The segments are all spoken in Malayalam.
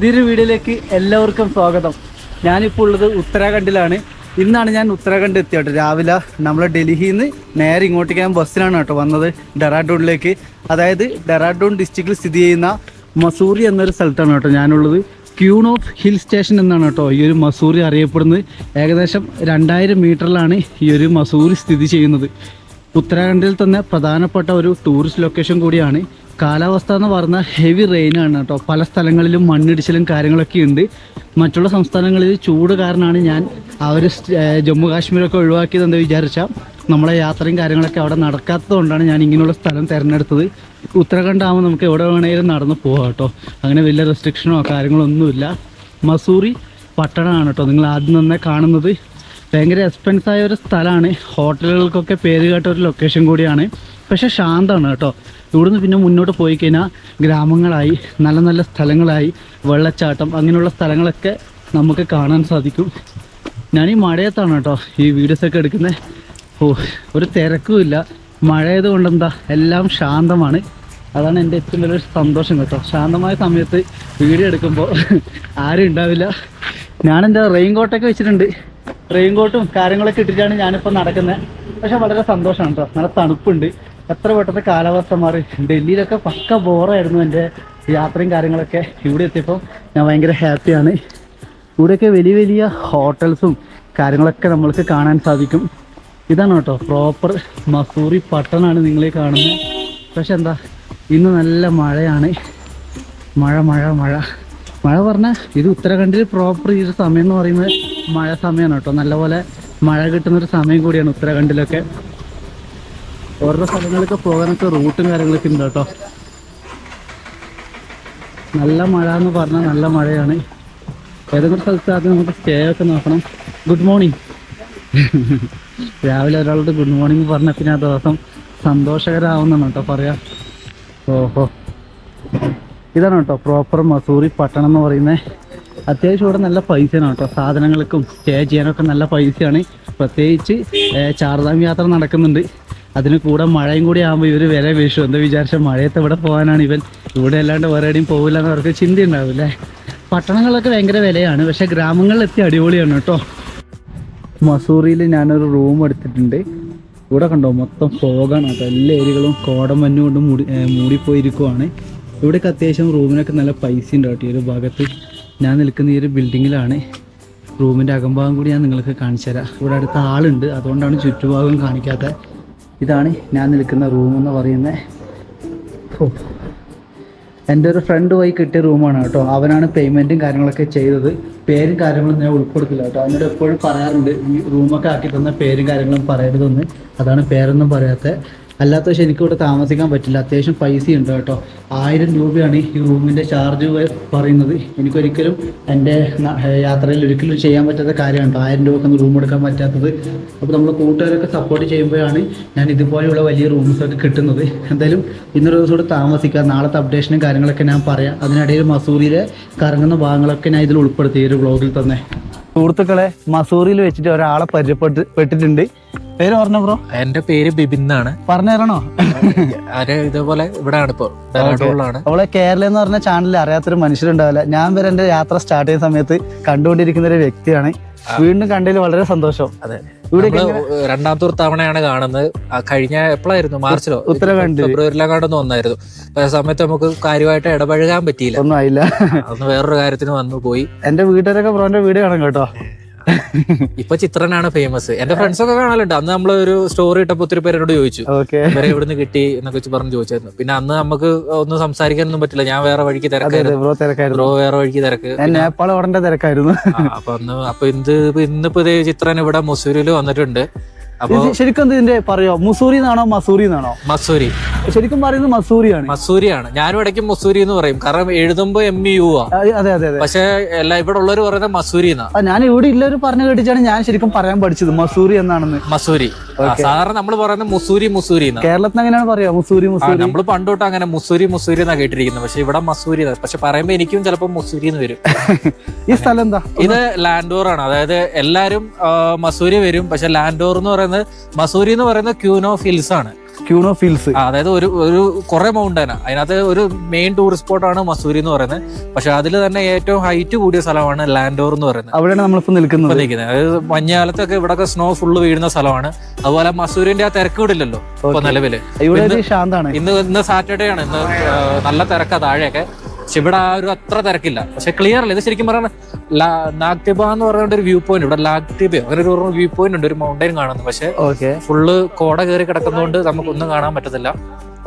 പുതിയൊരു വീഡിയോയിലേക്ക് എല്ലാവർക്കും സ്വാഗതം. ഞാനിപ്പോൾ ഉള്ളത് ഉത്തരാഖണ്ഡിലാണ്. ഇന്നാണ് ഞാൻ ഉത്തരാഖണ്ഡ് എത്തിയത് രാവിലെ നമ്മൾ ഡൽഹിയിൽ നിന്ന് നേരെ ഇങ്ങോട്ടേക്ക് ഞാൻ ബസ്സിലാണ് കേട്ടോ വന്നത്. ഡെറാഡൂണിലേക്ക്. അതായത് ഡെറാഡൂൺ ഡിസ്ട്രിക്റ്റിൽ സ്ഥിതി ചെയ്യുന്ന മസൂറി എന്നൊരു സ്ഥലത്താണ് കേട്ടോ ഞാനുള്ളത്. ക്യൂൺ ഓഫ് ഹിൽ സ്റ്റേഷൻ എന്നാണ് കേട്ടോ ഈ ഒരു മസൂറി അറിയപ്പെടുന്നത്. ഏകദേശം രണ്ടായിരം മീറ്ററിലാണ് ഈ ഒരു മസൂറി സ്ഥിതി ചെയ്യുന്നത്. ഉത്തരാഖണ്ഡിൽ തന്നെ പ്രധാനപ്പെട്ട ഒരു ടൂറിസ്റ്റ് ലൊക്കേഷൻ കൂടിയാണ് കാലാവസ്ഥ എന്ന് പറഞ്ഞാൽ ഹെവി റെയിനാണ് കേട്ടോ. പല സ്ഥലങ്ങളിലും മണ്ണിടിച്ചിലും കാര്യങ്ങളൊക്കെ ഉണ്ട്. മറ്റുള്ള സംസ്ഥാനങ്ങളിൽ ചൂട് കാരണമാണ് ഞാൻ ഏർ ജമ്മു കാശ്മീരൊക്കെ ഒഴിവാക്കിയതെന്ന് വിചാരിച്ചാൽ നമ്മളെ യാത്രയും കാര്യങ്ങളൊക്കെ അവിടെ നടക്കാത്തത് കൊണ്ടാണ് ഞാൻ ഇങ്ങനെയുള്ള സ്ഥലം തിരഞ്ഞെടുത്തത്. ഉത്തരാഖണ്ഡ് ആകുമ്പോൾ നമുക്ക് എവിടെ വേണമെങ്കിലും നടന്ന് പോകാം കേട്ടോ. അങ്ങനെ വലിയ റെസ്ട്രിക്ഷനോ കാര്യങ്ങളോ ഒന്നുമില്ല. മസൂറി പട്ടണമാണ് കേട്ടോ നിങ്ങൾ ആദ്യം തന്നെ കാണുന്നത്. ഭയങ്കര എക്സ്പെൻസായ ഒരു സ്ഥലമാണ്. ഹോട്ടലുകൾക്കൊക്കെ പേര് കേട്ട ഒരു ലൊക്കേഷൻ കൂടിയാണ്. പക്ഷേ ശാന്തമാണ് കേട്ടോ. ഇവിടുന്ന് പിന്നെ മുന്നോട്ട് പോയി കഴിഞ്ഞാൽ ഗ്രാമങ്ങളായി നല്ല നല്ല സ്ഥലങ്ങളായി വെള്ളച്ചാട്ടം അങ്ങനെയുള്ള സ്ഥലങ്ങളൊക്കെ നമുക്ക് കാണാൻ സാധിക്കും. ഞാൻ ഈ മഴയത്താണ് കേട്ടോ ഈ വീഡിയോസൊക്കെ എടുക്കുന്നത് ഓ ഒരു തിരക്കുമില്ല മഴയത് കൊണ്ടെന്താ എല്ലാം ശാന്തമാണ്. അതാണ് എന്റെ ഏറ്റവും വലിയൊരു സന്തോഷം കേട്ടോ. ശാന്തമായ സമയത്ത് വീഡിയോ എടുക്കുമ്പോൾ ആരും ഉണ്ടാവില്ല. ഞാൻ എന്റെ റെയിൻ കോട്ടൊക്കെ വെച്ചിട്ടുണ്ട്. റെയിൻ കോട്ടും കാര്യങ്ങളൊക്കെ ഇട്ടിട്ടാണ് ഞാനിപ്പോൾ നടക്കുന്നത് പക്ഷെ വളരെ സന്തോഷമാണ് കേട്ടോ. നല്ല തണുപ്പുണ്ട്. എത്ര പെട്ടെന്ന് കാലാവസ്ഥ മാറി. ഡൽഹിയിലൊക്കെ പക്ക ബോറായിരുന്നു എന്റെ യാത്രയും കാര്യങ്ങളൊക്കെ ഇവിടെ എത്തിയപ്പോൾ. ഞാൻ ഭയങ്കര ഹാപ്പിയാണ്. ഇവിടെയൊക്കെ വലിയ വലിയ ഹോട്ടൽസും കാര്യങ്ങളൊക്കെ നമ്മൾക്ക് കാണാൻ സാധിക്കും. ഇതാണ് കേട്ടോ പ്രോപ്പർ മസൂറി പട്ടണമാണ് നിങ്ങളീ കാണുന്നത്. പക്ഷെ എന്താ ഇന്ന് നല്ല മഴയാണ്. മഴ മഴ മഴ. മഴ പറഞ്ഞാൽ ഇത് ഉത്തരാഖണ്ഡിൽ പ്രോപ്പർ ഈ ഒരു സമയം എന്ന് പറയുന്നത് മഴ സമയമാണ് കേട്ടോ. നല്ലപോലെ മഴ കിട്ടുന്നൊരു സമയം കൂടിയാണ് ഉത്തരാഖണ്ഡിലൊക്കെ. ഓരോ സ്ഥലങ്ങളിലൊക്കെ പോകാനൊക്കെ റൂട്ടും കാര്യങ്ങളൊക്കെ ഉണ്ട് കേട്ടോ. നല്ല മഴ എന്ന് പറഞ്ഞാൽ നല്ല മഴയാണ്. ഏതെങ്കിലും സ്ഥലത്ത് ആദ്യം നമുക്ക് സ്റ്റേ ഒക്കെ നോക്കണം. ഗുഡ് മോർണിംഗ് രാവിലെ ഒരാളോട് ഗുഡ് മോർണിംഗ് പറഞ്ഞ പിന്നെ ആ ദിവസം സന്തോഷകരാവുന്ന കേട്ടോ പറയാ. ഓഹോ. ഇതാണ് കേട്ടോ പ്രോപ്പർ മസൂറി പട്ടണം എന്ന് പറയുന്നത്. അത്യാവശ്യം ഇവിടെ നല്ല പൈസയാണ് കേട്ടോ. സാധനങ്ങൾക്കും സ്റ്റേ ചെയ്യാനൊക്കെ നല്ല പൈസയാണ്. പ്രത്യേകിച്ച് ചാർധാം യാത്ര നടക്കുന്നുണ്ട്. അതിന് കൂടെ മഴയും കൂടി ആകുമ്പോൾ ഇവർ വില വീശും. എന്താ വിചാരിച്ച മഴയത്ത് ഇവിടെ പോകാനാണ് ഇവൻ. ഇവിടെ അല്ലാണ്ട് വേറെ എവിടെയും പോകില്ല എന്ന് അവർക്ക് ചിന്ത ഉണ്ടാവില്ലേ പട്ടണങ്ങളിലൊക്കെ ഭയങ്കര വിലയാണ് പക്ഷെ ഗ്രാമങ്ങളിലെത്തി അടിപൊളിയാണ് കേട്ടോ. മസൂറിയിൽ ഞാനൊരു റൂം എടുത്തിട്ടുണ്ട്. ഇവിടെ കണ്ടോ മൊത്തം ഫോഗാണ്. കേട്ടോ എല്ലാ ഏരിയകളും കോടമഞ്ഞു കൊണ്ട് മൂടി മൂടിപ്പോയിരിക്കുവാണ്. ഇവിടെയൊക്കെ അത്യാവശ്യം റൂമിനൊക്കെ നല്ല പൈസ ഉണ്ട് കേട്ടോ ഈ ഒരു ഭാഗത്ത്. ഞാൻ നിൽക്കുന്ന ഈ ഒരു ബിൽഡിങ്ങിലാണ്. റൂമിന്റെ അകംഭാഗം കൂടി ഞാൻ നിങ്ങൾക്ക് കാണിച്ചു തരാം ഇവിടെ അടുത്ത ആളുണ്ട് അതുകൊണ്ടാണ് ചുറ്റുഭാഗം കാണിക്കാത്തത്. ഇതാണ് ഞാൻ നിൽക്കുന്ന റൂം എന്ന് പറയുന്നത്. എന്റെ ഒരു ഫ്രണ്ട് പോയി കിട്ടിയ റൂമാണ് കേട്ടോ. അവനാണ് പേയ്മെന്റും കാര്യങ്ങളൊക്കെ ചെയ്തത്. പേരും കാര്യങ്ങളും ഞാൻ ഉൾപ്പെടുത്തില്ല കേട്ടോ. അവനോട് എപ്പോഴും പറയാറുണ്ട് ഈ റൂമൊക്കെ ആക്കി തന്ന പേരും കാര്യങ്ങളും പറയരുതെന്ന്. അതാണ് പേരൊന്നും പറയാത്തത് അല്ലാത്ത പക്ഷേ എനിക്കിവിടെ താമസിക്കാൻ പറ്റില്ല. അത്യാവശ്യം പൈസ ഉണ്ട് കേട്ടോ. ആയിരം രൂപയാണ് ഈ റൂമിന്റെ ചാർജ് പറയുന്നത്. എനിക്കൊരിക്കലും എന്റെ യാത്രയിൽ ഒരിക്കലും ചെയ്യാൻ പറ്റാത്ത കാര്യമാണ് കേട്ടോ. ആയിരം രൂപക്കൊന്നും റൂം എടുക്കാൻ പറ്റാത്തത്. അപ്പോൾ നമ്മൾ കൂട്ടുകാരൊക്കെ സപ്പോർട്ട് ചെയ്യുമ്പോഴാണ് ഞാൻ ഇതുപോലെയുള്ള വലിയ റൂംസൊക്കെ കിട്ടുന്നത്. എന്തായാലും ഇന്നൊരു ദിവസം കൂടെ താമസിക്കാം. നാളത്തെ അപ്ഡേഷനും കാര്യങ്ങളൊക്കെ ഞാൻ പറയാം. അതിനിടയിൽ മസൂറിയിലെ കറങ്ങുന്ന ഭാഗങ്ങളൊക്കെ ഞാൻ ഇതിൽ ഉൾപ്പെടുത്തി ഈ ഒരു ബ്ലോഗിൽ തന്നെ. സുഹൃത്തുക്കളെ മസൂറിയിൽ വെച്ചിട്ട് ഒരാളെ പരിചയപ്പെട്ട് പെട്ടിട്ടുണ്ട്. പേര് പറഞ്ഞ ബ്രോ? എന്റെ പേര് ബിബിൻ എന്നാണ്. പറഞ്ഞു തരണോ ആര് ഇതേപോലെ ഇവിടെ ഇപ്പോ അവളെ കേരള എന്ന് പറഞ്ഞ ചാനലിൽ അറിയാത്തൊരു മനുഷ്യരുണ്ടാവില്ല. ഞാൻ വരെ എന്റെ യാത്ര സ്റ്റാർട്ട് ചെയ്യുന്ന സമയത്ത് കണ്ടുകൊണ്ടിരിക്കുന്ന ഒരു വ്യക്തിയാണ്. വീണ്ടും കണ്ടതിൽ വളരെ സന്തോഷം. അതെ. ഇവിടെ രണ്ടാമത്തെ ഒരു തവണയാണ് കാണുന്നത്. കഴിഞ്ഞ എപ്പോഴായിരുന്നു? മാർച്ചിലോ? ഉത്തരാഖണ്ഡ് കണ്ടെന്ന് വന്നായിരുന്നു. ആ സമയത്ത് നമുക്ക് കാര്യമായിട്ട് ഇടപഴകാൻ പറ്റിയില്ല. ഒന്നും ആയില്ല. അന്ന് വേറൊരു കാര്യത്തിന് വന്നു പോയി. എന്റെ വീട്ടുകാരൊക്കെ ബ്രോന്റെ വീഡിയോ കാണും കേട്ടോ. ഇപ്പൊ ചിത്രനാണ് ഫേമസ് എന്റെ ഫ്രണ്ട്സ് ഒക്കെ കാണാലുണ്ട്. അന്ന് നമ്മൾ ഒരു സ്റ്റോറി ഇട്ടപ്പോ ഒത്തിരി പേരോട് ചോദിച്ചു. ഇവരെ എവിടുന്ന് കിട്ടി? എന്നൊക്കെ വെച്ച് പറഞ്ഞ് ചോദിച്ചായിരുന്നു. പിന്നെ അന്ന് നമുക്ക് ഒന്നും സംസാരിക്കാനൊന്നും പറ്റില്ല. ഞാൻ വേറെ വഴിക്ക് തിരക്കായിരുന്നു. ബ്രോ വേറെ വഴിക്ക് തിരക്ക്. നേപ്പാൾ തിരക്കായിരുന്നു. അപ്പൊ അന്ന് അപ്പൊ ഇന്ന് ഇന്നിപ്പോ ചിത്രൻ ഇവിടെ മൊസൂരിൽ വന്നിട്ടുണ്ട്. ശരിക്കും ഇതിന്റെ പറയോ? മുസൂറി എന്നാണോ മസൂറി. എന്നാണോ മസൂരി ശരിക്കും പറയുന്നത് മസൂരിയാണ് മസൂരിയാണ് ഞാനും ഇടയ്ക്ക് മസൂരി എന്ന് പറയും. കാരണം എഴുതുമ്പോ എം യു അതെ അതെ അതെ പക്ഷെ എല്ലാ ഇവിടെ ഉള്ളവർ പറയുന്നത് മസൂരി എന്നാ ഞാൻ ഇവിടെ ഇല്ലൊരു പറഞ്ഞു കേട്ടിച്ചാണ് ഞാൻ ശരിക്കും പറയാൻ പഠിച്ചത്. മസൂരി എന്നാണെന്ന്. മസൂരി സാധാരണ നമ്മൾ പറയുന്നത് മുസൂരി മുസൂരി കേരളത്തിൽ അങ്ങനെയാണ് പറയാ മുസൂരി മുസൂരി നമ്മൾ പണ്ടോട്ട് അങ്ങനെ മുസൂരി മുസൂരി എന്നാ കേട്ടിരിക്കുന്നത്. പക്ഷെ ഇവിടെ മസൂരി പക്ഷെ പറയുമ്പോ എനിക്കും ചിലപ്പോൾ മുസൂരി എന്ന് വരും. ഈ സ്ഥലം എന്താ? ഇത് ലാൻഡോർ ആണ്. അതായത് എല്ലാരും മസൂരി വരും. പക്ഷെ ലാൻഡോർ എന്ന് പറയുന്നത് മസൂരി എന്ന് പറയുന്നത് ക്യൂനോ ഫിൽസ് ആണ്. ക്യൂണോ ഫീൽസ് അതായത് ഒരു ഒരു കുറെ ആണ് അതിനകത്ത് ഒരു മെയിൻ ടൂറിസ്റ്റ് സ്പോട്ടാണ് മസൂരി എന്ന് പറയുന്നത്. പക്ഷെ അതിൽ തന്നെ ഏറ്റവും ഹൈറ്റ് കൂടിയ സ്ഥലമാണ് ലാൻഡോർ എന്ന് പറയുന്നത്. അവിടെയാണ് നമ്മളിപ്പോ നിൽക്കുന്നത്. നിൽക്കുന്നത്. അതായത് മഞ്ഞാലത്തൊക്കെ ഇവിടെ സ്നോ ഫുള്ള് വീഴുന്ന സ്ഥലമാണ്. അതുപോലെ മസൂരിന്റെ ആ തിരക്ക് വിടില്ലല്ലോ ഇപ്പൊ നിലവിൽ. ഇന്ന് ഇന്ന് സാറ്റർഡേ ആണ്. ഇന്ന് നല്ല തിരക്കാ താഴെയൊക്കെ. പക്ഷെ ഇവിടെ ആ ഒരു അത്ര തിരക്കില്ല. പക്ഷെ ക്ലിയർ അല്ല? ഇത് ശരിക്കും പറയുന്നത് നാഗ്തിബ എന്ന് പറയുന്ന ഒരു വ്യൂ പോയിന്റ് ഇവിടെ ലാഗ്തിബയോ അങ്ങനെ ഒരു വ്യൂ പോയിന്റ് ഉണ്ട്. ഒരു മൗണ്ടൈൻ കാണുന്നു. പക്ഷെ ഓക്കെ. ഫുള്ള് കോട കയറി കിടക്കുന്നതുകൊണ്ട് നമുക്കൊന്നും കാണാൻ പറ്റത്തില്ല.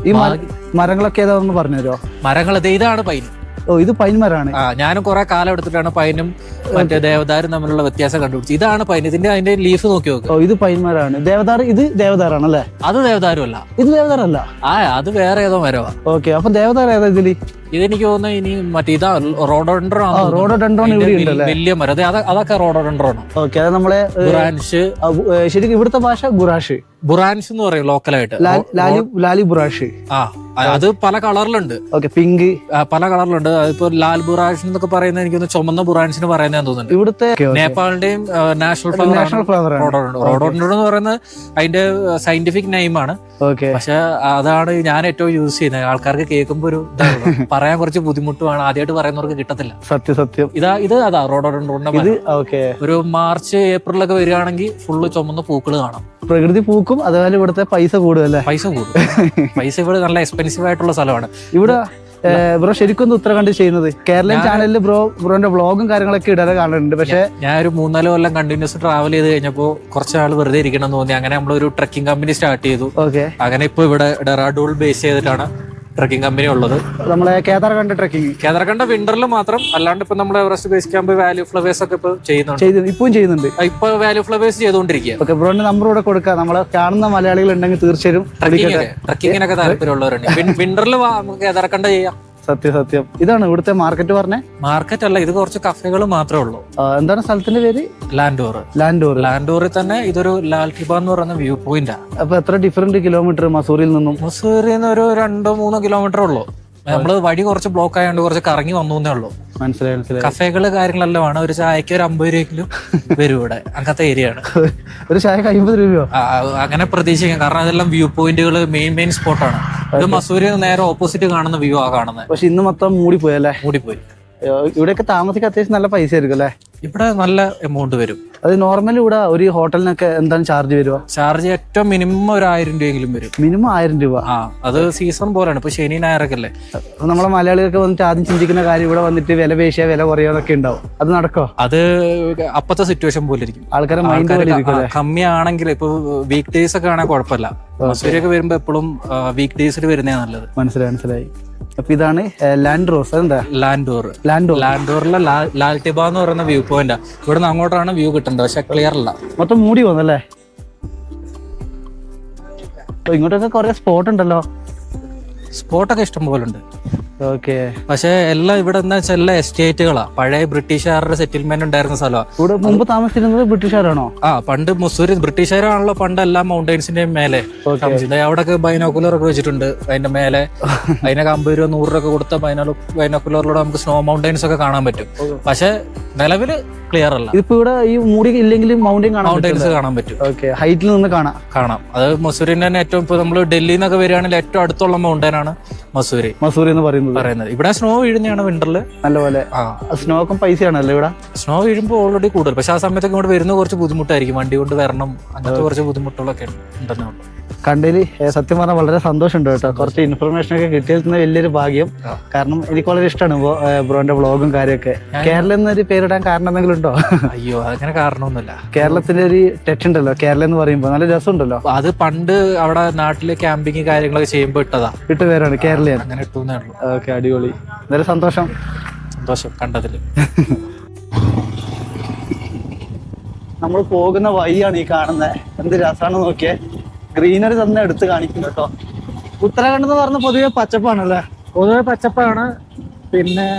ഈ മര- മരങ്ങളൊക്കെ ഏതാണെന്ന് പറഞ്ഞു തരുമോ മരങ്ങൾ ഇതാണ് പൈൻ. ഓ ഇത് പൈൻ മരമാണ് ആ ഞാനും കുറെ കാലം എടുത്തിട്ടാണ് പൈനും മറ്റേ ദേവദാരും തമ്മിലുള്ള വ്യത്യാസം കണ്ടുപിടിച്ചത്. ഇതാണ് പൈൻ. ഇതിന്റെ അതിന്റെ ലീഫ് നോക്കി നോക്ക്. ഓ ഇത് പൈൻ മരമാണ് ദേവദാർ ഇത് ദേവദാറാണ് അല്ലേ അത് ദേവദാരും അല്ല ഇത് ദേവദാറല്ല? ആ അത് വേറെ ഏതോ മരവാ. ഓക്കെ അപ്പൊ ദേവദാർ ഏതാ ഇതിൽ? ഇതെനിക്ക് തോന്നുന്നു ഇനി മറ്റേ ഇതാ റോഡോഡൻഡ്രോ റോഡോഡെൻഡ്രോൺ ഇവിടെ ഉണ്ടല്ലേ? വലിയ മരം. അതെ അത- അതൊക്കെ റോഡോഡൻഡ്രോ ആണ് ഓക്കെ അത് നമ്മളെ ബുറാൻഷ് ശരിക്കും ഇവിടുത്തെ ഭാഷ ബുറാഷ് ബുറാൻഷ് എന്ന് പറയും ലോക്കലായിട്ട് ലാലി ബുറാഷ് ആ. അത് പല കളറിലുണ്ട്. Okay pink. പല കളറിലുണ്ട്. അതിപ്പോ ലാൽ ബുറാൻസ് എന്നൊക്കെ പറയുന്ന എനിക്ക് ചുമന്ന ബുറാൻസിന് പറയുന്നതെന്ന് തോന്നുന്നു ഇവിടുത്തെ നേപ്പാളിന്റെയും നാഷണൽ ഫ്ലവർ നാഷണൽ ഫ്ലവർ എന്ന് പറയുന്നത് അതിന്റെ സയന്റിഫിക് നെയിമാണ് ഓക്കെ. പക്ഷെ അതാണ് ഞാൻ ഏറ്റവും യൂസ് ചെയ്യുന്നത് ആൾക്കാർക്ക് കേൾക്കുമ്പോൾ ഒരു പറയാൻ കുറച്ച് ബുദ്ധിമുട്ടുമാണ്. ആദ്യമായിട്ട് പറയുന്നവർക്ക് കിട്ടത്തില്ല. സത്യം സത്യം. ഇതാ ഇത് അതാ ഓക്കെ. ഒരു മാർച്ച് ഏപ്രിലൊക്കെ വരികയാണെങ്കിൽ ഫുള്ള് ചുമന്ന പൂക്കൾ കാണാം. പ്രകൃതി പൂക്കും അതുപോലെ ഇവിടുത്തെ പൈസ കൂടും അല്ലേ? പൈസ കൂടും. പൈസ ഇവിടെ നല്ല എക്സ്പെൻസീവ് ആയിട്ടുള്ള സ്ഥലമാണ്. ഇവിടെ ബ്രോ ശരിക്കും ഉത്തരാഖണ്ഡ് ചെയ്യുന്നത്? കേരള ചാനലിൽ ബ്രോ ബ്രോന്റെ വ്ളോഗും കാര്യങ്ങളൊക്കെ ഇടാതെ കാണുന്നുണ്ട്. പക്ഷേ ഞാൻ ഒരു മൂന്നാൽ കൊല്ലം കണ്ടിന്യൂസ് ട്രാവൽ ചെയ്ത് കഴിഞ്ഞപ്പോൾ കുറച്ച് നാൾ വെറുതെ ഇരിക്കണം തോന്നി. അങ്ങനെ നമ്മൾ ഒരു ട്രക്കിംഗ് കമ്പനി സ്റ്റാർട്ട് ചെയ്തു. ഓക്കെ അങ്ങനെ ഇപ്പൊ ഇവിടെ ഡെറാഡൂൾ ബേസ് ചെയ്തിട്ടാണ്. ട്രക്കിംഗ് കമ്പനി ഉള്ളത്. നമ്മളെ കേദാർകണ്ഠ ട്രക്കിംഗ് കേദാർകണ്ഠ വിന്ററിൽ മാത്രം അല്ലാണ്ട് ഇപ്പൊ നമ്മളെ Everest base camp valley flowers ഒക്കെ ഇപ്പൊ ചെയ്യുന്നുണ്ട്. ചെയ്ത് ഇപ്പവും ചെയ്യുന്നുണ്ട്. ഇപ്പൊ വാല്യൂ ഫ്ലവേഴ്സ് ചെയ്തുകൊണ്ടിരിക്കുക ഓക്കെ ബ്രോന്റെ നമ്പർ കൂടെ കൊടുക്കാം. നമ്മളെ കാണുന്ന മലയാളികൾ ഉണ്ടെങ്കിൽ തീർച്ചയായും ട്രക്കിങ്ങിനൊക്കെ താല്പര്യമുള്ളവരുണ്ട്. വിന്ററിൽ കേദാർകണ്ഠ ചെയ്യാം. സത്യം സത്യം. ഇതാണ് ഇവിടുത്തെ മാർക്കറ്റ് പറഞ്ഞേ? മാർക്കറ്റ് അല്ല ഇത് കുറച്ച് കഫേകൾ മാത്രമേ ഉള്ളൂ. എന്താണ് സ്ഥലത്തിന്റെ പേര്? ലാൻഡോർ ലാൻഡോർ ലാൻഡോറിൽ തന്നെ ഇതൊരു ലാൽ എന്ന് പറയുന്ന വ്യൂ പോയിന്റാ അപ്പൊ എത്ര ഡിഫറെന്റ് കിലോമീറ്റർ മസൂറിൽ നിന്നും? മസൂരിന്ന് നിന്ന് ഒരു രണ്ടോ മൂന്നോ കിലോമീറ്റർ ഉള്ളൂ. നമ്മൾ വഴി കുറച്ച് ബ്ലോക്ക് ആയതുകൊണ്ട് കുറച്ച് കറങ്ങി വന്നു എന്നേ ഉള്ളൂ. മനസ്സിലായി മനസ്സിലായി. കഫേകൾ കാര്യങ്ങളെല്ലാം ആണ് ഒരു ചായക്ക് ഒരു അമ്പത് രൂപയെങ്കിലും വരും ഇവിടെ. അങ്ങനത്തെ ഏരിയ ആണ്. ഒരു ചായക്ക് അമ്പത് രൂപയോ? അങ്ങനെ പ്രതീക്ഷിക്കാം. കാരണം അതെല്ലാം വ്യൂ പോയിന്റുകൾ മെയിൻ മെയിൻ സ്പോട്ടാണ് ഇത് മസൂരി നേരെ ഓപ്പോസിറ്റ് കാണുന്ന വ്യൂ ആ കാണുന്നത് പക്ഷെ ഇന്ന് മൊത്തം മൂടിപ്പോയല്ലേ മൂടിപ്പോയി. ഇവിടെയൊക്കെ താമസിക്കാൻ അത്യാവശ്യം നല്ല പൈസ ആയിരിക്കും അല്ലേ? ഇവിടെ നല്ല എമൗണ്ട് വരും. അത് നോർമൽ ഇവിടെ ഒരു ഹോട്ടലിനൊക്കെ എന്താണ് ചാർജ് വരുക ചാർജ് ഏറ്റവും മിനിമം ഒരു ആയിരം രൂപയെങ്കിലും വരും. മിനിമം ആയിരം രൂപ. ആ അത് സീസൺ പോലെയാണ് ഇപ്പൊ ശനി ഞായറൊക്കെ അല്ലേ? നമ്മളെ മലയാളികൾക്ക് വന്നിട്ട് ആദ്യം ചിന്തിക്കുന്ന കാര്യം ഇവിടെ വന്നിട്ട് വില പേശിയ വില കുറയാന്നൊക്കെ ഉണ്ടാവും. അത് നടക്കോ അത് അപ്പത്തെ സിറ്റുവേഷൻ പോലെ ഇരിക്കും. ആൾക്കാരെ മൈൻഡ് കമ്മിയാണെങ്കിൽ ഇപ്പൊ വീക്ക് ഡേയ്സ് ഒക്കെ ആണെങ്കിൽ കുഴപ്പമില്ല. മസൂരിയൊക്കെ വരുമ്പോ എപ്പോഴും വീക്ക് ഡേയ്സിൽ വരുന്നേ നല്ലത്. മനസ്സിലായി മനസ്സിലായി. അപ്പൊ ഇതാണ് ലാൻഡ് റോസ് അതെന്താ? ലാൻഡോർ ലാൻഡോർ ലാൻഡോറിലെ ലാൽട്ടിബ എന്ന് പറയുന്ന വ്യൂ പോയിന്റാ ഇവിടെ നിന്ന് അങ്ങോട്ടാണ് വ്യൂ കിട്ടേണ്ടത് പക്ഷെ ക്ലിയർ അല്ല. മൊത്തം മൂടി വന്നല്ലേ ഇങ്ങോട്ടൊക്കെ കുറെ സ്പോട്ട് ഉണ്ടല്ലോ. സ്പോട്ടൊക്കെ ഇഷ്ടം പോലെ ഉണ്ട് ഓക്കെ. പക്ഷെ എല്ലാം ഇവിടെ എന്താ വെച്ചാൽ എല്ലാം എസ്റ്റേറ്റുകളാ. പഴയ ബ്രിട്ടീഷുകാരുടെ സെറ്റിൽമെന്റ് ഉണ്ടായിരുന്ന സ്ഥലമാണ് ഇവിടെ മുമ്പ് താമസിച്ചിരുന്നത് ബ്രിട്ടീഷുകാരാണോ? ആ പണ്ട് മുസൂരി ബ്രിട്ടീഷുകാരാണല്ലോ പണ്ട് എല്ലാ മൗണ്ടൈൻസിന്റെയും മേലെ താമസിച്ചത്. അവിടെയൊക്കെ ബൈനോക്കുലർ ഒക്കെ വെച്ചിട്ടുണ്ട് അതിന്റെ മേലെ. അതിനൊക്കെ അമ്പത് രൂപ നൂറ് രൂപ കൊടുത്ത ബൈനോ ബൈനോക്കുലറിലൂടെ നമുക്ക് സ്നോ മൗണ്ടൈൻസ് ഒക്കെ കാണാൻ പറ്റും. പക്ഷെ നിലവിൽ ക്ലിയർ അല്ല. ഇപ്പൊ ഇവിടെ ഈ മൂടി ഇല്ലെങ്കിലും മൗണ്ടൈൻ കാണാൻ മൗണ്ടൈൻസ് കാണാൻ പറ്റും. ഓക്കെ. ഹൈറ്റിൽ നിന്ന് കാണാം. കാണാം. അത് മസൂരിന്റെ തന്നെ ഏറ്റവും ഇപ്പൊ നമ്മൾ ഡൽഹിന്നൊക്കെ നിന്നൊക്കെ വരികയാണെങ്കിൽ ഏറ്റവും അടുത്തുള്ള മൗണ്ടൈൻ ആണ് മസൂരി മസൂരി എന്ന് പറയുന്നത്. പറയുന്നത്. ഇവിടെ സ്നോ വീഴുന്നതാണ് വിന്ററിൽ നല്ലപോലെ. ആ. സ്നോക്കും പൈസയാണല്ലോ ഇവിടെ? സ്നോ വീഴുമ്പോൾ ഓൾറെഡി കൂടുതൽ. പക്ഷെ ആ സമയത്തൊക്കെ ഇവിടെ വരുന്ന കുറച്ച് ബുദ്ധിമുട്ടായിരിക്കും. വണ്ടി കൊണ്ട് വരണം. അങ്ങനത്തെ കുറച്ച് ബുദ്ധിമുട്ടുകളൊക്കെ ഉണ്ടെന്നേ ഉള്ളൂ. കണ്ടതിൽ സത്യം പറഞ്ഞാൽ വളരെ സന്തോഷമുണ്ട് കേട്ടോ. കുറച്ച് ഇൻഫർമേഷൻ ഒക്കെ കിട്ടിയതിൽ നിന്ന് വലിയൊരു ഭാഗ്യം. കാരണം എനിക്ക് വളരെ ഇഷ്ടമാണ് ബ്രോന്റെ വ്ളോഗും കാര്യമൊക്കെ. കേരളം എന്നൊരു പേരിടാൻ കാരണം എന്തെങ്കിലും ഉണ്ടോ? അയ്യോ അങ്ങനെ കാരണമൊന്നുമില്ല. കേരളത്തിന്റെ ഒരു ടച്ച് ഉണ്ടല്ലോ കേരളം എന്ന് പറയുമ്പോൾ നല്ല രസമുണ്ടല്ലോ. അത് പണ്ട് അവിടെ നാട്ടിൽ ക്യാമ്പിങ് കാര്യങ്ങളൊക്കെ ചെയ്യുമ്പോൾ ഇട്ടതാ. ഇട്ട് പേരാണ് കേരളീയൻ. അങ്ങനെ ഇട്ടുന്നേ ഉള്ളൂ. ഓക്കെ അടിപൊളി. നല്ല സന്തോഷം. സന്തോഷം കണ്ടതിൽ നമ്മൾ പോകുന്ന വഴിയാണ് ഈ കാണുന്നത് എന്ത് രസമാണ് നോക്കിയേ. ഗ്രീനറി തന്നെ എടുത്ത് കാണിക്കുന്നു കേട്ടോ. ഉത്തരാഖണ്ഡ് എന്ന് പറഞ്ഞ പൊതുവെ പച്ചപ്പാണല്ലേ? പൊതുവെ പച്ചപ്പാണ്. പിന്നെ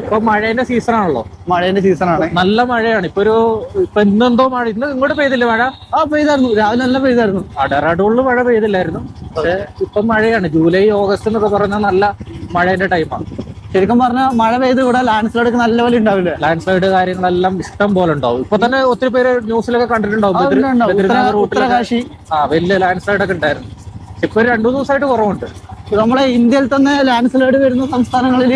ഇപ്പൊ മഴേന്റെ സീസൺ ആണല്ലോ. മഴേന്റെ സീസൺ ആണ്. നല്ല മഴയാണ്. ഇപ്പൊ ഒരു ഇപ്പൊ ഇന്നെന്തോ മഴ. ഇന്ന് ഇങ്ങോട്ട് പെയ്തില്ല മഴ? ആ പെയ്തായിരുന്നു. രാവിലെ നല്ല പെയ്തായിരുന്നു. അടറാടുകളിൽ മഴ പെയ്തില്ലായിരുന്നു. പക്ഷെ ഇപ്പൊ മഴയാണ്. ജൂലൈ ഓഗസ്റ്റ് എന്നൊക്കെ പറഞ്ഞാൽ നല്ല മഴേന്റെ ടൈമാണ് ശരിക്കും പറഞ്ഞാൽ മഴ പെയ്ത് ഇവിടെ ലാൻഡ് സ്ലൈഡ് ഒക്കെ നല്ലപോലെ ഉണ്ടാവില്ലേ? ലാൻഡ് സ്ലൈഡ് കാര്യങ്ങളെല്ലാം ഇഷ്ടം പോലെ ഉണ്ടാവും. ഇപ്പൊ തന്നെ ഒത്തിരി പേര് ന്യൂസിലൊക്കെ കണ്ടിട്ടുണ്ടാവും. ആ, ഉത്തരകാശി വലിയ ലാൻഡ് സ്ലൈഡ് ഒക്കെ ഉണ്ടായിരുന്നു. ഇപ്പൊ രണ്ടു ദിവസമായിട്ട് കുറവുണ്ട്. നമ്മളെ ഇന്ത്യയിൽ തന്നെ ലാൻഡ് സ്ലൈഡ് വരുന്ന സംസ്ഥാനങ്ങളിൽ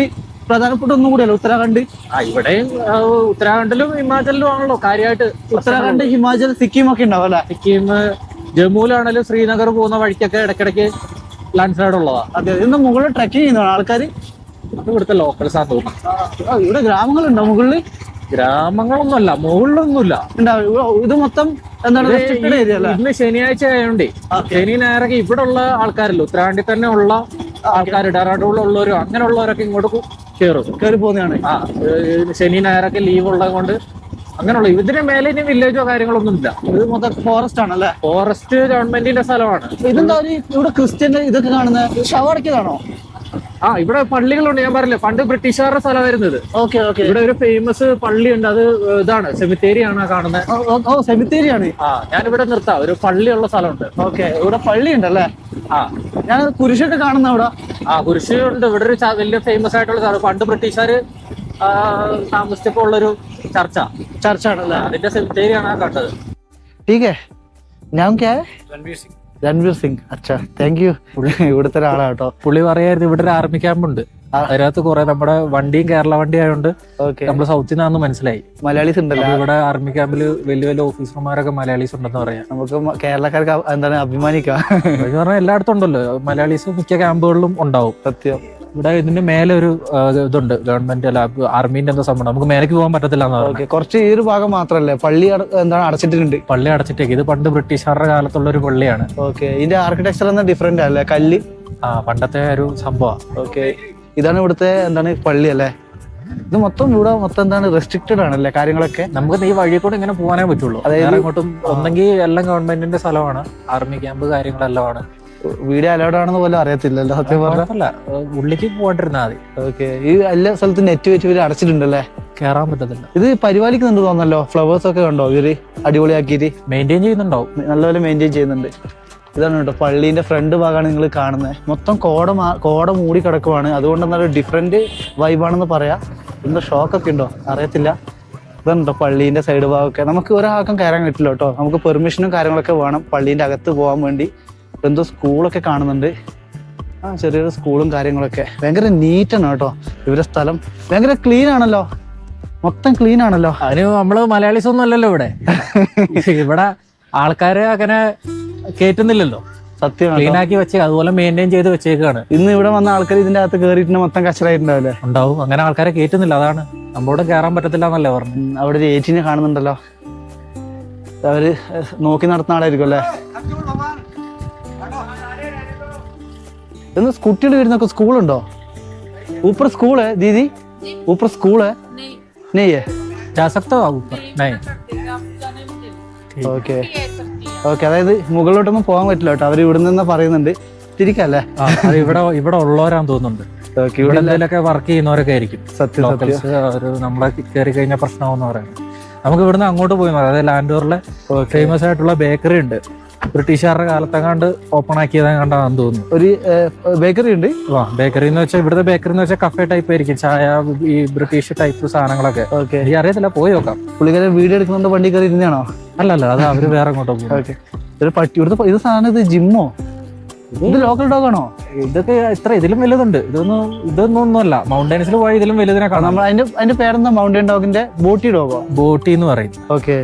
പ്രധാനപ്പെട്ട ഒന്നും കൂടിയല്ലോ. ഉത്തരാഖണ്ഡ്. ആ ഇവിടെയും ആ, ഉത്തരാഖണ്ഡിലും ഹിമാചലിലും ആണല്ലോ കാര്യമായിട്ട് ഉത്തരാഖണ്ഡ് ഹിമാചൽ സിക്കിം ഒക്കെ ഉണ്ടാവും അല്ലെ? സിക്കിം ജമ്മുവിലാണെങ്കിലും ശ്രീനഗർ പോകുന്ന വഴിക്കൊക്കെ ഇടയ്ക്കിടയ്ക്ക് ലാൻഡ് സ്ലൈഡ് ഉള്ളതാ. അതെ ഇന്ന് മുകളിൽ ട്രക്കിംഗ് ചെയ്യുന്നതാണ്. ആൾക്കാർ അത് ഇവിടുത്തെ ലോക്കൽസ് ആണെന്ന് തോന്നുന്നു ഇവിടെ ഗ്രാമങ്ങളുണ്ടോ മുകളിൽ ഗ്രാമങ്ങളൊന്നുമല്ല മുകളിലൊന്നുമില്ല. ഇത് മൊത്തം എന്താണ് ഇന്ന് ശനിയാഴ്ച ആയതുകൊണ്ടേ ശനി ഞായറൊക്കെ ഇവിടെ ഉള്ള ആൾക്കാരല്ലോ ഉത്തരാണ്ടി തന്നെ ഉള്ള ആൾക്കാർ ഡെറാഡൂളുള്ളവരും അങ്ങനെയുള്ളവരൊക്കെ ഇങ്ങോട്ട് കയറും കയറി പോകുന്നതാണ്. ആ ശനി ഞായറൊക്കെ ലീവ് ഉള്ളത് കൊണ്ട് അങ്ങനെയുള്ള ഇതിന് മേലെ ഇനി വില്ലേജോ കാര്യങ്ങളൊന്നും ഇല്ല ഇത് മൊത്തം ഫോറസ്റ്റ് ആണല്ലേ? ഫോറസ്റ്റ് ഗവൺമെന്റിന്റെ സ്ഥലമാണ്. ഇതെന്താ ഇവിടെ ക്രിസ്ത്യൻ ഇതൊക്കെ കാണുന്നത്? ശവടക്കിയതാണോ ആ ഇവിടെ പള്ളികളുണ്ട് ഞാൻ പറഞ്ഞില്ലേ പണ്ട് ബ്രിട്ടീഷുകാരുടെ സ്ഥലമായിരുന്നു ഇത് ഓക്കെ ഓക്കെ ഇവിടെ ഒരു ഫേമസ് പള്ളിയുണ്ട് അത് ഇതാണ് സെമിത്തേരിയാണ് കാണുന്നത് ഓ സെമിത്തേരി ആണ് ആ ഞാനിവിടെ നിർത്താം ഒരു പള്ളിയുള്ള സ്ഥലമുണ്ട് ഓക്കെ ഇവിടെ പള്ളി ഉണ്ടല്ലേ ആ ഞാൻ കുരിശൊക്കെ കാണുന്ന അവിടെ ആ കുരിശുണ്ട് ഇവിടെ ഒരു ച- വലിയ ഫേമസ് ആയിട്ടുള്ള സ്ഥലം പണ്ട് ബ്രിട്ടീഷുകാര് ആ, താമസിച്ചപ്പോ ഉള്ളൊരു ചർച്ച ചർച്ച ആണല്ലേ അതിന്റെ സെമിത്തേരിയാണ് ആ കണ്ടത് ठीक है नाम क्या है रणवीर सिंह രൺവീർ സിംഗ് അച്ഛാ താങ്ക് യു പുള്ളി ഇവിടുത്തെ ഒരാളാ കേട്ടോ. പുള്ളി പറയായിരുന്നു ഇവിടെ ഒരു ആർമി ക്യാമ്പുണ്ട് അതിനകത്ത് കുറെ നമ്മുടെ വണ്ടിയും കേരള വണ്ടി ആയതുകൊണ്ട് നമ്മൾ സൗത്തിൽ നിന്നാന്ന് മനസ്സിലായി. മലയാളീസ് ഉണ്ടല്ലോ. ഇവിടെ ആർമി ക്യാമ്പിൽ വലിയ വലിയ ഓഫീസർമാരൊക്കെ മലയാളീസ് ഉണ്ടെന്ന് പറയാം. നമുക്ക് കേരളക്കാർക്ക് എന്താണ് അഭിമാനിക്കാം. പറഞ്ഞാൽ എല്ലായിടത്തും ഉണ്ടല്ലോ. മലയാളീസ് മിക്ക ക്യാമ്പുകളിലും ഉണ്ടാവും. സത്യം. ഇവിടെ ഇതിന്റെ മേലെ ഒരു ഇതുണ്ട്. ഗവൺമെന്റ് അല്ല ആർമീന്റെ എന്തോ സംഭവം നമുക്ക് മേലേക്ക് പോകാൻ പറ്റത്തില്ല ഓക്കെ കുറച്ച് ഈ ഒരു ഭാഗം മാത്രല്ലേ പള്ളി എന്താണ് അടച്ചിട്ടുണ്ട് പള്ളി അടച്ചിട്ടേക്ക്. ഇത് പണ്ട് ബ്രിട്ടീഷുകാരുടെ കാലത്തുള്ള ഒരു പള്ളിയാണ്. ഓക്കെ ഇതിന്റെ ആർക്കിടെക്ചർ എന്ന ഡിഫറെന്റ് അല്ലേ? കല്ല്? ആ പണ്ടത്തെ ഒരു സംഭവമാണ് ഓക്കെ ഇതാണ് ഇവിടുത്തെ എന്താണ് പള്ളി അല്ലേ? ഇത് മൊത്തം ഇവിടെ മൊത്തം എന്താണ് റെസ്ട്രിക്റ്റഡ് ആണല്ലേ കാര്യങ്ങളൊക്കെ? നമുക്ക് ഈ വഴി കൂടെ ഇങ്ങനെ പോകാനേ പറ്റുള്ളൂ. അതായത് ഇങ്ങോട്ടും ഒന്നെങ്കിൽ എല്ലാം ഗവൺമെന്റിന്റെ സ്ഥലമാണ്. ആർമി ക്യാമ്പ് കാര്യങ്ങളെല്ലാം ആണ്. വീഡിയോ അലൗഡ് ആണെന്ന് പോലും അറിയത്തില്ലല്ലോ സത്യം പറഞ്ഞാൽ ഉള്ളിക്ക് ഉള്ളിലേക്ക് പോകാണ്ടിരുന്നാൽ മതി. ഓക്കെ. ഈ എല്ലാ സ്ഥലത്തും നെറ്റ് വെച്ച് ഇവർ അടച്ചിട്ടുണ്ടല്ലേ? കയറാൻ പറ്റത്തില്ല. ഇത് പരിപാലിക്കുന്നുണ്ട് തോന്നല്ലോ ഫ്ലവേഴ്സ് ഒക്കെ ഉണ്ടോ ഇവർ? അടിപൊളിയാക്കിയിട്ട്. മെയിന്റെയിൻ ചെയ്യുന്നുണ്ടാവും നല്ലപോലെ മെയിന്റെയിൻ ചെയ്യുന്നുണ്ട്. ഇതാണ് കേട്ടോ പള്ളീന്റെ ഫ്രണ്ട് ഭാഗമാണ് നിങ്ങൾ കാണുന്നത് മൊത്തം കോട കോട മൂടി കിടക്കുവാണ്. അതുകൊണ്ട് എന്താ ഡിഫറെന്റ് വൈബാണെന്ന് പറയാം. എന്തോ ഷോക്കൊക്കെ ഉണ്ടോ? അറിയത്തില്ല. ഇതാണ് കേട്ടോ പള്ളീന്റെ സൈഡ് ഭാഗമൊക്കെ. നമുക്ക് ഒരാൾക്കും കയറാൻ കിട്ടില്ല കേട്ടോ. നമുക്ക് പെർമിഷനും കാര്യങ്ങളൊക്കെ വേണം പള്ളീന്റെ അകത്ത് പോകാൻ വേണ്ടി. എന്തോ സ്കൂളൊക്കെ കാണുന്നുണ്ട്. ആ ചെറിയൊരു സ്കൂളും കാര്യങ്ങളൊക്കെ. ഭയങ്കര നീറ്റാണ് കേട്ടോ ഇവരുടെ സ്ഥലം. ഭയങ്കര ക്ലീൻ ആണല്ലോ. മൊത്തം ക്ലീൻ ആണല്ലോ. അതിന് നമ്മൾ മലയാളീസ് ഒന്നും അല്ലല്ലോ ഇവിടെ. ഇവിടെ ആൾക്കാരെ അങ്ങനെ കേറ്റുന്നില്ലല്ലോ. സത്യം ക്ലീൻ ആക്കി വെച്ച് അതുപോലെ മെയിന്റെയിൻ ചെയ്ത് വെച്ചേക്കാണ്. ഇന്ന് ഇവിടെ വന്ന ആൾക്കാർ ഇതിന്റെ അകത്ത് കയറിയിട്ട് മൊത്തം കച്ചറായിട്ടുണ്ടാവില്ലേ? ഉണ്ടാവും. അങ്ങനെ ആൾക്കാരെ കേറ്റുന്നില്ല അതാണ്. നമ്മളോട് കയറാൻ പറ്റത്തില്ല എന്നല്ലേ പറഞ്ഞു അവിടെ ഒരു ഏറ്റിനെ കാണുന്നുണ്ടല്ലോ. അവർ നോക്കി നടത്തുന്ന ആളായിരിക്കും അല്ലേ? ഇന്ന് കുട്ടികൾ വരുന്നൊക്കെ സ്കൂളുണ്ടോ ഊപ്പർ സ്കൂള് ദീദി ऊपर स्कूल है नहीं है जा सकते हो आप ऊपर नहीं ठीक। ഓക്കെ ഓക്കെ അതായത് മുകളിലോട്ടൊന്നും പോകാൻ പറ്റില്ല കേട്ടോ അവർ ഇവിടെ നിന്ന് പറയുന്നുണ്ട് തിരിക്കല്ലേ ആ, അത് ഇവിടെ ഇവിടെ ഉള്ളവരാന്ന് തോന്നുന്നുണ്ട് ഓക്കെ ഇവിടെ ഇവിടെ എന്തെങ്കിലുമൊക്കെ വർക്ക് ചെയ്യുന്നവരൊക്കെ ആയിരിക്കും സത്യം സത്യം ലോക്കൽസ് ഒരു നമ്മളെ കയറി കഴിഞ്ഞാൽ പ്രശ്നമാവെന്ന് പറയുന്നത് നമുക്ക് ഇവിടുന്ന് അങ്ങോട്ട് പോയി നോക്കാം അതായത് ലാൻഡോറിലെ ഫേമസ് ആയിട്ടുള്ള ബേക്കറി ഉണ്ട് ബ്രിട്ടീഷുകാരുടെ കാലത്തെങ്ങാണ്ട് ഓപ്പൺ ആക്കിയതെങ്ങാണ്ടാന്ന് തോന്നുന്നു. ഒരു ബേക്കറി ഉണ്ട്? ആ ബേക്കറി എന്ന് വെച്ചാൽ ഇവിടുത്തെ ബേക്കറി എന്ന് വെച്ചാൽ കഫേ ടൈപ്പ് ആയിരിക്കും. ചായ ഈ ബ്രിട്ടീഷ് ടൈപ്പ് സാധനങ്ങളൊക്കെ. ഓക്കെ എനിക്ക് അറിയത്തില്ല പോയി നോക്കാം. പുള്ളിക്കാരെ വീഡിയോ എടുക്കുന്നുണ്ട് വണ്ടി കയറി ഇരുന്നാണോ? അല്ല അല്ല അത് അവർ വേറെ അങ്ങോട്ട് പോകും ഓക്കെ ഒരു പട്ടി ഇവിടുത്തെ ഇത് സാധനം ഇത് ജിമ്മോ ഇത് ലോക്കൽ ഡോഗ് ആണോ? ഇതൊക്കെ ഇത്ര ഇതിലും വലുതുണ്ട്. ഇതൊന്നും ഇതൊന്നും ഒന്നുമല്ല മൗണ്ടൈൻസിൽ പോയ ഇതിലും വലുതിനെ കാണാം. നമ്മൾ അതിന്റെ അതിന്റെ പേരെന്താ? മൗണ്ടൈൻ ഡോഗിന്റെ ബോട്ടി ഡോഗോ ബോട്ടി എന്ന് പറയും. ഓക്കെ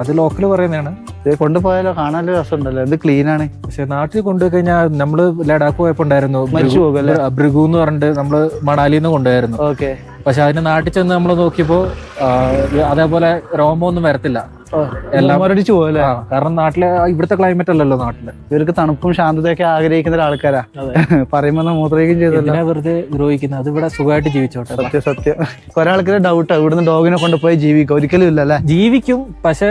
അത് ലോക്കൽ പറയുന്നതാണ്. ഇത് കൊണ്ടുപോയാലോ? കാണാൻ രസമുണ്ടല്ലോ. എന്ത് ക്ലീൻ ആണ്? പക്ഷെ നാട്ടിൽ കൊണ്ടുപോയി കഴിഞ്ഞാൽ നമ്മൾ ലഡാക്ക് പോയപ്പോ ഉണ്ടായിരുന്നു മരിച്ചു പോകല്ലേ ബ്രിഗു എന്ന് പറഞ്ഞിട്ട് നമ്മൾ മണാലിന്ന് കൊണ്ടുപോയായിരുന്നു. ഓക്കെ. പക്ഷെ അതിന് നാട്ടിൽ ചെന്ന് നമ്മൾ നോക്കിയപ്പോ അതേപോലെ അതേപോലെ രോമമൊന്നും വരത്തില്ല. കാരണം നാട്ടിലെ ഇവിടുത്തെ ക്ലൈമറ്റ് അല്ലല്ലോ നാട്ടിൽ. ഇവർക്ക് തണുപ്പും ശാന്തതയൊക്കെ ആഗ്രഹിക്കുന്ന ഒരു ആൾക്കാരാ. പറയുമ്പോ മൂത്രയും ചെയ്തോട്ടെ ഇതിനെ വെറുതെ ദ്രോഹിക്കുന്നത്? അത് ഇവിടെ സുഖമായിട്ട് ജീവിച്ചോട്ടെ. സത്യം സത്യം. ഒരാൾക്ക് ഡൗട്ട് ഇവിടുന്ന് ഡോഗിനെ കൊണ്ടുപോയി ജീവിക്കും ഒരിക്കലും ഇല്ല അല്ലെ? ജീവിക്കും പക്ഷെ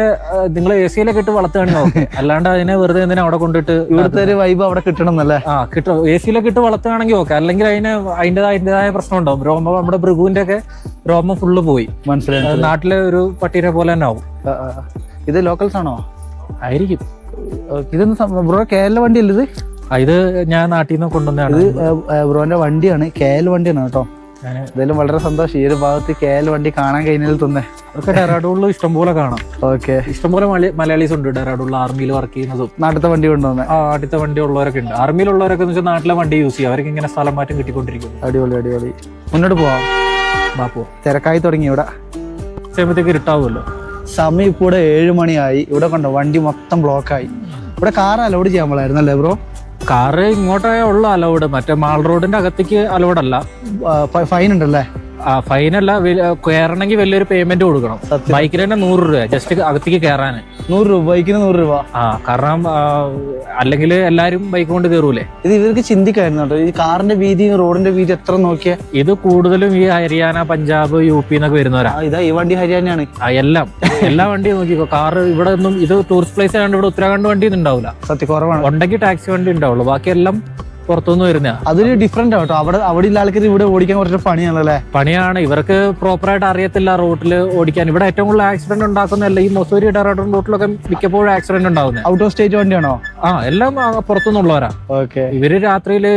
നിങ്ങൾ എ സിയിലൊക്കെ ഇട്ട് വളർത്തുകയാണെങ്കിൽ ഓക്കെ. അല്ലാണ്ട് അതിനെ വെറുതെ എന്തിനാ അവിടെ കൊണ്ടിട്ട് ഇവിടുത്തെ ഒരു വൈബ് അവിടെ കിട്ടണം എന്നല്ലേ? ആ കിട്ടും എ സിയിലൊക്കെ ഇട്ട് വളർത്തുകയാണെങ്കിൽ ഓക്കെ. അല്ലെങ്കിൽ അതിന് അതിന്റേതായ അതിന്റെതായ പ്രശ്നം ഉണ്ടാവും. രോമം നമ്മുടെ ഭൃഗുവിന്റെ ഒക്കെ രോമം ഫുള്ള് പോയി. മനസ്സിലായി. നാട്ടിലെ ഒരു പട്ടീനെ പോലെ തന്നെ ആവും. ഇത് ലോക്കൽസ് ആണോ? ആയിരിക്കും. ഇതൊന്നും ബ്രോ കേരള വണ്ടി അല്ലേ ഇത് ഇത് ഞാൻ നാട്ടിൽ നിന്ന് കൊണ്ടുവന്നതാണ്. ഇത് ബ്രോന്റെ വണ്ടിയാണ്. കെ എൽ വണ്ടിയാണ് കേട്ടോ. എന്തായാലും വളരെ സന്തോഷം. ഈ ഒരു ഭാഗത്ത് കെ എൽ വണ്ടി കാണാൻ കഴിഞ്ഞതിൽ തന്നെ. ഒക്കെ ഡെറാഡൂളിൽ ഇഷ്ടംപോലെ കാണാം. ഓക്കെ. ഇഷ്ടംപോലെ മലയ- മലയാളീസ് ഉണ്ട്. ഡെറാഡൂളിൽ ആർമിയിൽ വർക്ക് ചെയ്യുന്നതും. നാട്ടിലത്തെ വണ്ടി കൊണ്ടുവന്നത് ആ അടുത്ത വണ്ടി ഉള്ളവരൊക്കെ ഉണ്ട്. ആർമിയിലുള്ളവരൊക്കെ എന്ന് വെച്ചാൽ നാട്ടിലെ വണ്ടി യൂസ് ചെയ്യും. അവർക്ക് ഇങ്ങനെ സ്ഥലം മാറ്റം കിട്ടിക്കൊണ്ടിരിക്കും. അടിപൊളി അടിപൊളി. മുന്നോട്ട് പോവാം. ബാപ്പോ തിരക്കായി തുടങ്ങി ഇവിടെ. ചെയ്യുമ്പോഴത്തേക്ക് ഇരുട്ടാവുമല്ലോ. സമയം ഇപ്പോൾ ഇവിടെ ഏഴ് മണിയായി. ഇവിടെ കണ്ടോ വണ്ടി മൊത്തം ബ്ലോക്കായി ഇവിടെ കാർ അലോഡ് ചെയ്യാൻ പാടായിരുന്നു അല്ലേ ബ്രോ കാറ് ഇങ്ങോട്ടേ ഉള്ള അലോഡ് മറ്റേ മാൾ റോഡിന്റെ അകത്തേക്ക് അലൗഡ് അല്ല. ഫൈൻ ഉണ്ടല്ലേ? ഫൈനല്ല കയറണമെങ്കിൽ വലിയൊരു പേയ്മെന്റ് കൊടുക്കണം. ബൈക്കിന് തന്നെ നൂറ് രൂപ ജസ്റ്റ് അകത്തേക്ക് കയറാൻ നൂറ് രൂപ ബൈക്കിന് നൂറ് രൂപ. ആ കാരണം അല്ലെങ്കിൽ എല്ലാരും ബൈക്ക് കൊണ്ട് കയറൂലേ ഇത് ഇവർക്ക് ചിന്തിക്കായിരുന്നു കേട്ടോ. ഈ കാറിന്റെ വീതി റോഡിന്റെ വീതി എത്ര നോക്കിയാ? ഇത് കൂടുതലും ഈ ഹരിയാന പഞ്ചാബ് യു പി എന്നൊക്കെ വരുന്നവരാ. ഇതാ ഈ വണ്ടി ഹരിയാനയാണ്. എല്ലാം. എല്ലാ വണ്ടിയും നോക്കിക്കോ. കാറ് ഇവിടെ ഒന്നും ഇത് ടൂറിസ്റ്റ് പ്ലേസ് ആയതുകൊണ്ട് ഇവിടെ ഉത്തരാഖണ്ഡ് വണ്ടി ഒന്നും ഉണ്ടാവില്ല സത്യ കുറവാണ്. ഉണ്ടെങ്കിൽ ടാക്സി വണ്ടി ഉണ്ടാവുള്ളൂ. ബാക്കിയെല്ലാം പുറത്തുനിന്ന് വരുന്ന. അതൊരു ഡിഫറെന്റ് ആട്ടോ അവിടെ അവിടെ ഉള്ള ആൾക്കാർ ഇവിടെ ഓടിക്കാൻ കുറച്ച് പണിയാണല്ലേ? പണിയാണ്. ഇവർക്ക് പ്രോപ്പർ ആയിട്ട് അറിയത്തില്ല റോട്ടിൽ ഓടിക്കാൻ. ഇവിടെ ഏറ്റവും കൂടുതൽ ആക്സിഡന്റ് ഉണ്ടാക്കുന്നതല്ല ഈ മൊസൂരി ഡെറാഡൂൺ റൂട്ടിലൊക്കെ മിക്കപ്പോഴും ആക്സിഡന്റ് ഉണ്ടാവുന്നത് ഔട്ട് ഓഫ് സ്റ്റേറ്റ് വണ്ടിയാണോ? ആ എല്ലാം പുറത്തുനിന്നുള്ളവരാ. ഓക്കെ ഇവർ രാത്രിയിൽ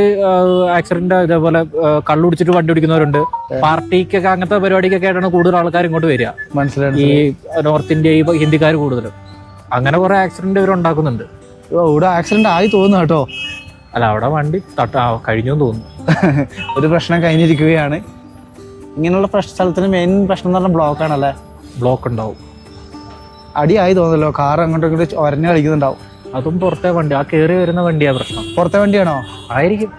ആക്സിഡന്റ് ഇതേപോലെ കള്ളുടിച്ചിട്ട് വണ്ടി ഓടിക്കുന്നവരുണ്ട്. പാർട്ടിക്കൊക്കെ അങ്ങനത്തെ പരിപാടിക്കൊക്കെ ആയിട്ടാണ് കൂടുതൽ ആൾക്കാർ ഇങ്ങോട്ട് വരിക. മനസ്സിലായി ഈ നോർത്ത് ഇന്ത്യ ഈ ഹിന്ദിക്കാർ കൂടുതലും. അങ്ങനെ കുറെ ആക്സിഡന്റ് ഇവർ ഉണ്ടാക്കുന്നുണ്ട്. ഇവിടെ ആക്സിഡന്റ് ആയി തോന്നുന്നു കേട്ടോ. അല്ല അവിടെ വണ്ടി തട്ട കഴിഞ്ഞു തോന്നുന്നു. ഒരു പ്രശ്നം കഴിഞ്ഞിരിക്കുകയാണ്. ഇങ്ങനെയുള്ള സ്ഥലത്തിന് മെയിൻ പ്രശ്നം എന്ന് പറഞ്ഞാൽ ബ്ലോക്ക് ആണല്ലേ? ബ്ലോക്ക് ഉണ്ടാവും. അടിയായി തോന്നല്ലോ കാർ അങ്ങോട്ടും ഇങ്ങോട്ടും ഒരഞ്ഞു കളിക്കുന്നുണ്ടാവും. അതും പുറത്തെ വണ്ടി ആ കയറി വരുന്ന വണ്ടിയാ പ്രശ്നം. പുറത്തെ വണ്ടിയാണോ? ആയിരിക്കും.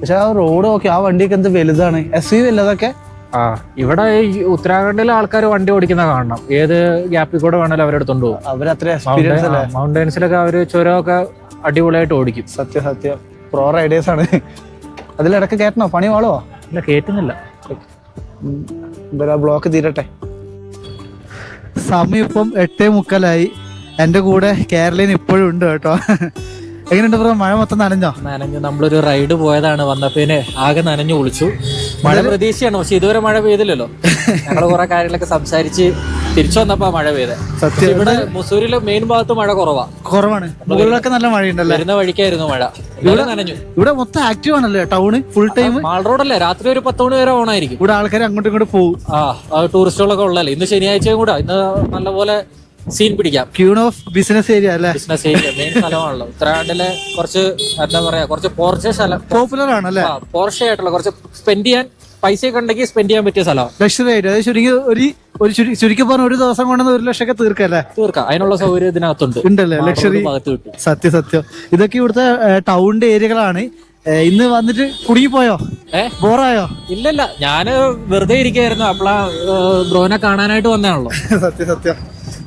പക്ഷെ ആ റോഡ് ഓക്കെ ആ വണ്ടിയൊക്കെ എന്ത് വലുതാണ്? എസ് യു വല്ലതൊക്കെ ആ ഇവിടെ ഉത്തരാഖണ്ഡിലെ ആൾക്കാർ വണ്ടി ഓടിക്കുന്ന കാണണം. ഏത് ഗ്യാപ്പിൽ കൂടെ വേണമെങ്കിലും അവരെടുത്തോണ്ട് പോകും. അവരത്ര എക്സ്പീരിയൻസ് മൗണ്ടൻസിലൊക്കെ അവർ ചുരമൊക്കെ അടിപൊളിയായിട്ട് ഓടിക്കും. സത്യം സത്യം. പ്രോ റൈഡേഴ്സ് ആണ്. അതിലിടക്ക് കയറ്റണോ? പണി വാളോ ഇല്ല കേട്ടുന്നില്ല ബ്ലോക്ക് തീരട്ടെ. സമയം ഇപ്പം എട്ടേ മുക്കാലായി. എന്റെ കൂടെ കേരളീൻ ഇപ്പോഴും ഉണ്ട് കേട്ടോ. എങ്ങനെയുണ്ട് പ്രോ മഴ മൊത്തം നനഞ്ഞോ? നനഞ്ഞു. നമ്മളൊരു റൈഡ് പോയതാണ്. വന്നപ്പേന് ആകെ നനഞ്ഞു വിളിച്ചു മഴ പ്രതീക്ഷയാണ്. പക്ഷെ ഇതുവരെ മഴ പെയ്തില്ലല്ലോ. ഞങ്ങൾ കുറെ കാര്യങ്ങളൊക്കെ സംസാരിച്ച് തിരിച്ചു വന്നപ്പോ മഴ പെയ്തത് സത്യം. ഇവിടെ മുസൂരിലെ മെയിൻ ഭാഗത്ത് മഴ കുറവാ. കുറവാണ്. മുകളിലൊക്കെ നല്ല മഴയുണ്ടല്ലേ? വരുന്ന വഴിക്കായിരുന്നു മഴ. ഇവിടെ നനഞ്ഞു. ഇവിടെ മൊത്തം ആക്റ്റീവ് ആണല്ലേ ടൗണ് ഫുൾ ടൈം മാൾ റോഡല്ലേ? രാത്രി ഒരു പത്ത് മണി വരെ ഓണായിരിക്കും. ഇവിടെ ആൾക്കാർ അങ്ങോട്ടും ഇങ്ങോട്ടും പോകും. ആ ടൂറിസ്റ്റുകളൊക്കെ ഉള്ളല്ലേ ഇന്ന് ശനിയാഴ്ചയും കൂടെ. ഇന്ന് നല്ലപോലെ സീൻ പിടിക്കാം. ക്യൂൺ ഓഫ് ബിസിനസ് ഏരിയ അല്ലേ? ബിസിനസ് ഏരിയ മെയിൻ സ്ഥലമാണല്ലോ. ഉത്തരാഖണ്ഡിലെ കുറച്ച് എന്താ പറയാ കുറച്ച് പോർച്ച സ്ഥലം. പോപ്പുലർ ആണല്ലേ? പോർച്ച ആയിട്ടുള്ള കുറച്ച് സ്പെൻഡ് ചെയ്യാൻ പൈസയൊക്കെ ഉണ്ടെങ്കിൽ സ്പെൻഡ് ചെയ്യാൻ പറ്റിയ സ്ഥലമാണ് ലക്ഷറി ആയിട്ട് അതായത് ചുരുങ്ങി ഒരു ഒരു ചുരു- ചുരുക്കി പറഞ്ഞ ഒരു ദിവസം കൊണ്ടുവന്ന ഒരു ലക്ഷമൊക്കെ തീർക്കല്ലേ തീർക്കാം. അതിനുള്ള സൗകര്യം ഇതിനകത്തുണ്ട്. ഉണ്ടല്ലേ? ലക്ഷറി ഭാഗത്ത് കിട്ടും. സത്യം സത്യം. ഇതൊക്കെ ഇവിടുത്തെ ടൗണിന്റെ ഏരിയകളാണ് ഏ, ഇന്ന് വന്നിട്ട് കുടുങ്ങിപ്പോയോ? ഏ? ബോറായോ? ഇല്ലല്ല. ഞാൻ വെറുതെ ഇരിക്കായിരുന്നു. അപ്പളാ ബ്രോനെ കാണാനായിട്ട് വന്നതാണല്ലോ. സത്യം സത്യം.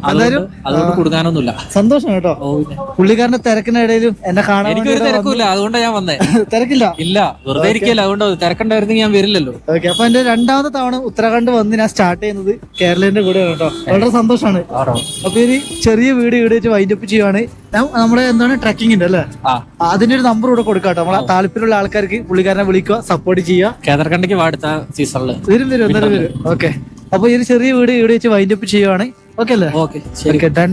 അതുകൊണ്ട് അതുകൊണ്ട് കൊടുക്കാനൊന്നുമില്ല സന്തോഷം കേട്ടോ. പുള്ളിക്കാരന്റെ തിരക്കിനിടയിലും എന്നെ കാണാൻ എനിക്കൊരു തിരക്കില്ല അതുകൊണ്ടാ ഞാൻ വന്നേ. തിരക്കില്ല? ഇല്ല വെറുതെ ഇരിക്കല്ല അതുകൊണ്ട് തിരക്കുണ്ടായിരുന്നെങ്കിൽ ഞാൻ വരില്ലല്ലോ. ഓക്കെ അപ്പൊ എന്റെ രണ്ടാമത്തെ തവണ ഉത്തരാഖണ്ഡ് വന്ന് ഞാൻ സ്റ്റാർട്ട് ചെയ്യുന്നത് കേരളത്തിന്റെ കൂടെയാണ് കേട്ടോ. വളരെ സന്തോഷമാണ് അപ്പൊ ഒരു ചെറിയ വീട് ഇവിടെ വെച്ച് വൈൻഡപ്പ് ചെയ്യുവാണ്. നമ്മുടെ എന്താണ് ട്രക്കിംഗ് ഉണ്ട് അല്ലേ? അതിന്റെ ഒരു നമ്പർ ഇവിടെ കൊടുക്കാട്ടോ നമ്മളെ താല്പര്യമുള്ള ആൾക്കാർക്ക് പുള്ളിക്കാരനെ വിളിക്കുക സപ്പോർട്ട് ചെയ്യുക. കേദർകണ്ടയ്ക്ക് വാടുത്ത സീസണിൽ വരും വരും എന്തായാലും വരും. ഓക്കെ അപ്പൊ ഈ ഒരു ചെറിയ വീട് ഇവിടെ വെച്ച് വൈൻഡപ്പ് ചെയ്യുവാണ്. ഓക്കെ അല്ലേ? ഓക്കെ ശരി. ഡൺ